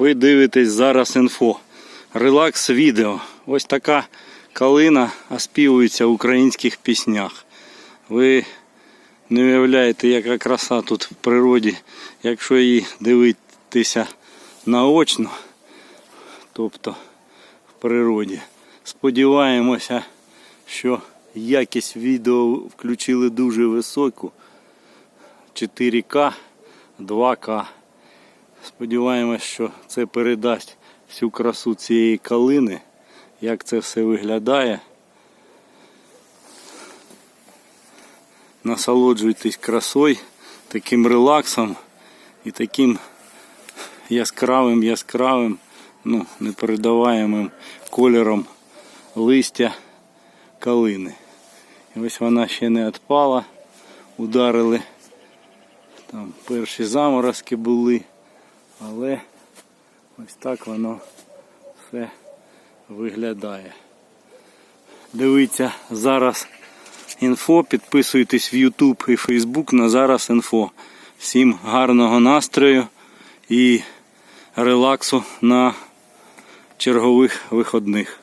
Ви дивитесь зараз інфо. Релакс відео. Ось така калина оспівується в українських піснях. Ви не уявляєте, яка краса тут в природі, якщо її дивитися наочно, тобто в природі. Сподіваємося, що якість відео включили дуже високу. 4К, 2К. Сподіваємось, що це передасть всю красу цієї калини, як це все виглядає. Насолоджуйтесь красою, таким релаксом і таким яскравим, яскравим, ну, непередаваємим кольором листя калини. І ось вона ще не відпала, ударили. Там перші заморозки були, але ось так воно все виглядає. Дивіться зараз інфо, підписуйтесь в YouTube і Facebook на зараз інфо. Всім гарного настрою і релаксу на чергових виходних.